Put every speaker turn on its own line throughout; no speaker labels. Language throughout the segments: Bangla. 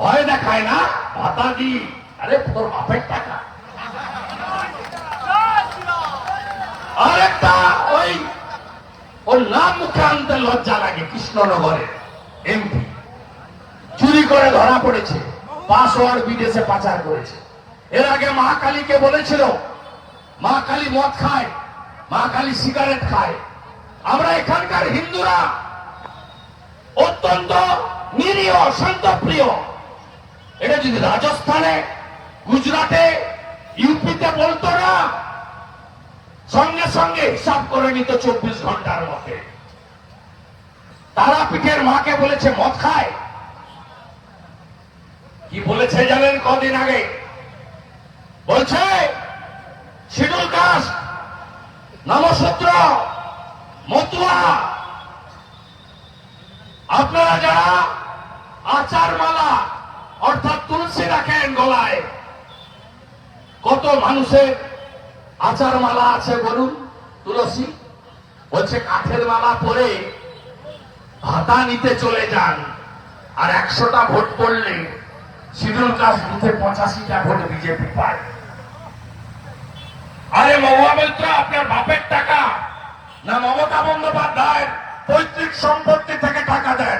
ভয় দেখায় না ভাতা দি আরে, তোর বাপের টাকা। আরেকটা ওই, ওর নাম মুখে আনতে লজ্জা লাগে কৃষ্ণনগরের এমপি চুরি করে ধরা পড়েছে, পাসওয়ার্ড বিদেশে পাচার করেছে। এর আগে মা কালীকে বলেছিল, মা কালী মদ খায়, মা কালী সিগারেট খায়। আমরা এখানকার হিন্দুরা অত্যন্ত নিরীহ, শান্তপ্রিয়। এটা যদি রাজস্থানে, গুজরাটে, ইউপিতে বলতো না, সঙ্গে সঙ্গে হিসাব করে নিত চব্বিশ ঘণ্টার মধ্যে। তারা পিঠের মাকে বলেছে, মদ খায়? কি বলেছে জানেন কদিন আগে? বলছে শিডুল কাস্ট, নমসূত্র, মতুয়া, আপনারা যারা আচার মালা অর্থাৎ তুলসী রাখেন গলায়। কত মানুষের আচার মালা আছে বলুন, তুলসী? বলছে, কাঠের মালা পরে ভাতা নিতে চলে যান, আর একশোটা ভোট পড়লে শিডিউল কাস্ট বুথে পঁচাশিটা ভোট বিজেপি পায়। আরে মহুয়া মৈত্র, আপনার বাপের টাকা না মমতা বন্দ্যোপাধ্যায়ের পৈতৃক সম্পত্তি থেকে টাকা দেন?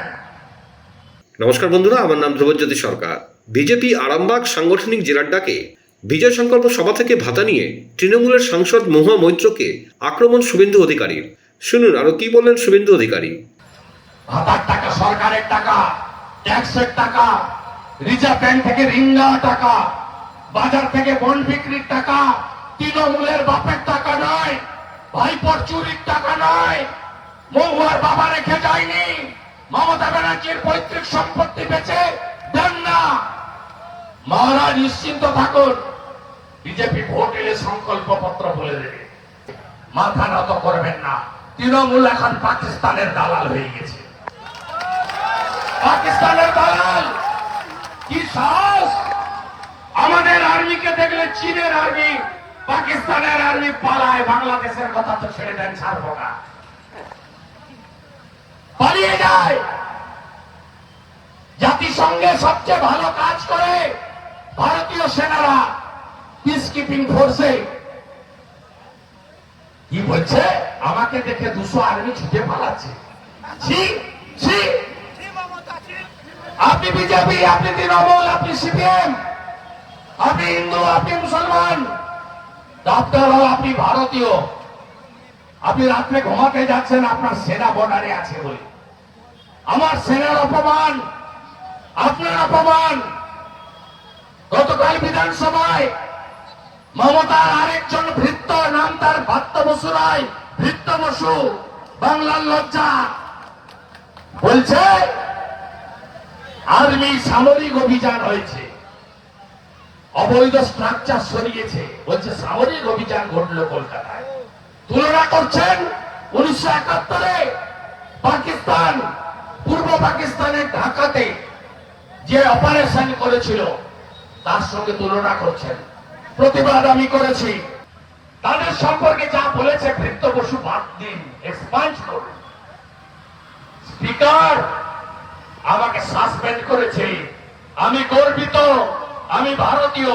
নমস্কার বন্ধুরা, আমার নাম ধ্রুবজ্যোতি সরকার। বিজেপি আরামবাগ সাংগঠনিক জেলার ডাকে বিজয় সংকল্প সভা থেকে ভাতা নিয়ে তৃণমূলের সাংসদ মহুয়া মৈত্রকে আক্রমণ শুভেন্দু অধিকারীর শুনুন, আরও কি বললেন শুভেন্দু অধিকারী?
ভাতার টাকা, সরকারের টাকা, ট্যাক্সের টাকা, রিজার্ভ ব্যাংক থেকে নেওয়া টাকা, বাজার থেকে বন্ড বিক্রির টাকা, তৃণমূলের বাপের টাকা নয়, ভাইপর চুরির টাকা নয়, মহুয়ার বাবা রেখে যায়নি। মমতা ব্যানার্জির পৈতৃক সম্পত্তি বেচে দেন না। মহারাজ নিশ্চিন্ত থাকুন বিজেপি ভোট এলে সংকল্প পত্র বলে দেবে। মাথা নত করবেন না, তৃণমূল এখন পাকিস্তানের দালাল হয়ে গেছে। পাকিস্তানের দালাল, কি সাহস? আমাদের আর্মিকে দেখলে চীনের আর্মি, পাকিস্তানের আর্মি পালায়, বাংলাদেশের কথা তো ছেড়ে দেন ছাড়বো না। পালিয়ে যায়। জাতিসংঘে সবচেয়ে ভালো কাজ করে ভারতীয় সেনারা পিস কিপিং ফোর্সে কি বলছে? আমাকে দেখে দুশো আর্মি ছুটে পালাচ্ছে। আপনি বিজেপি, আপনি তৃণমূল, আপনি সিপিএম, আপনি হিন্দু, আপনি মুসলমান, ডাক্তার হল আপনি ভারতীয়। আপনি রাত্রে ঘুমাতে যাচ্ছেন, আপনার সেনা বর্ডারে আছে বলে। আমার সেনার অপমান, আপনার অপমান। গতকাল বিধানসভায় মমতার আরেকজন ভৃত্য, নাম তার ভাত্য বসু রায়, ভৃত্য বসু, বাংলার লজ্জা। বলছে, আর্মি সামরিক অভিযান হয়েছে। অবৈধ স্ট্রাকচার সরিয়েছে। বলছে, সামরিক অভিযান ঘটলো কলকাতায়। তুলনা করছেন উনিশশো পাকিস্তান, পূর্ব পাকিস্তানের ঢাকাতে যে অপারেশন করেছিল, তার সঙ্গে তুলনা করছেন। প্রতিবাদ আমি করেছি। তাদের সম্পর্কে যা বলেছে ভৃত্য বসু বাদ দিন এক্সপান্স করুন। স্পিকার, আমাকে সাসপেন্ড করেছে। আমি গর্বিত, আমি ভারতীয়।